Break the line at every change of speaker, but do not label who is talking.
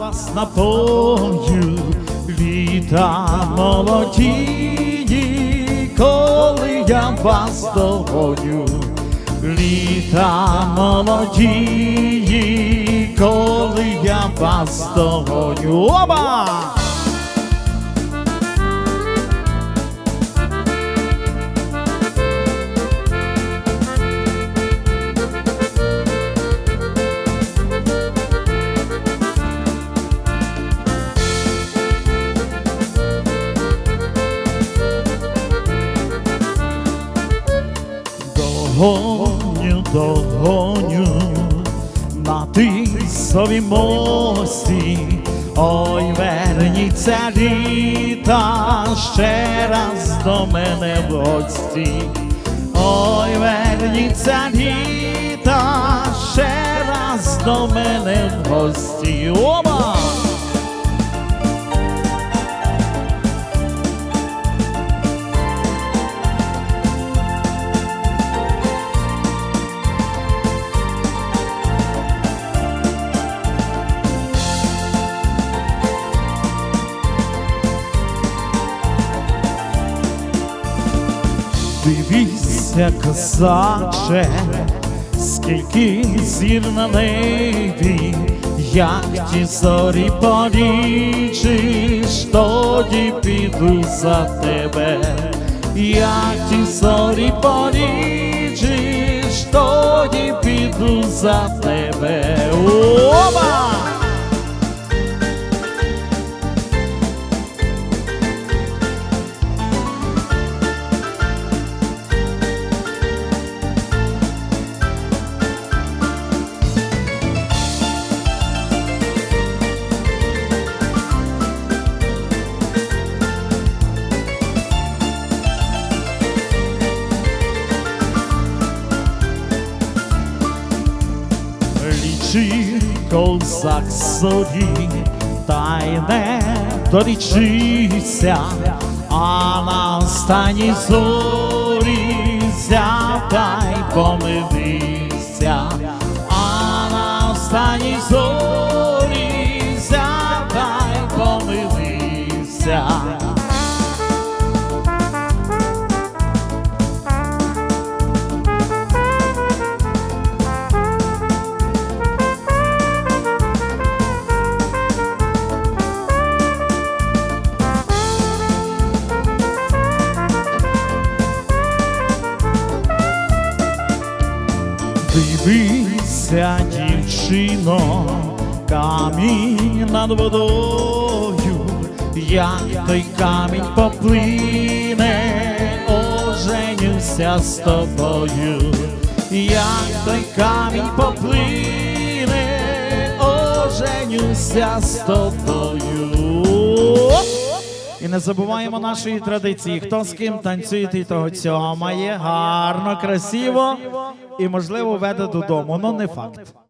вас напою, літа молодії, коли я вас догоню, літа молодії, коли я вас догоню. Оба! Догоню, догоню на тисовій мості, ой, верніться літа ще раз до мене в гості. Ой, верніться літа ще раз до мене в гості. Оба! Дивіться, козаче, скільки зір на небі, як ті зорі полічиш, тоді піду за тебе, як ті зорі полічиш, тоді піду за тебе. Оба! Лічи козак собі, та й не дорічиться, а на останній зорі зятай помилися, Дивися, дівчино, камінь над водою, як той камінь поплине, оженюся з тобою, як той камінь поплине, оженюся з тобою. І не забуваємо нашої традиції. Хто з ким танцює, той того цьомає, гарно, красиво і, можливо, веде додому. Ну не факт.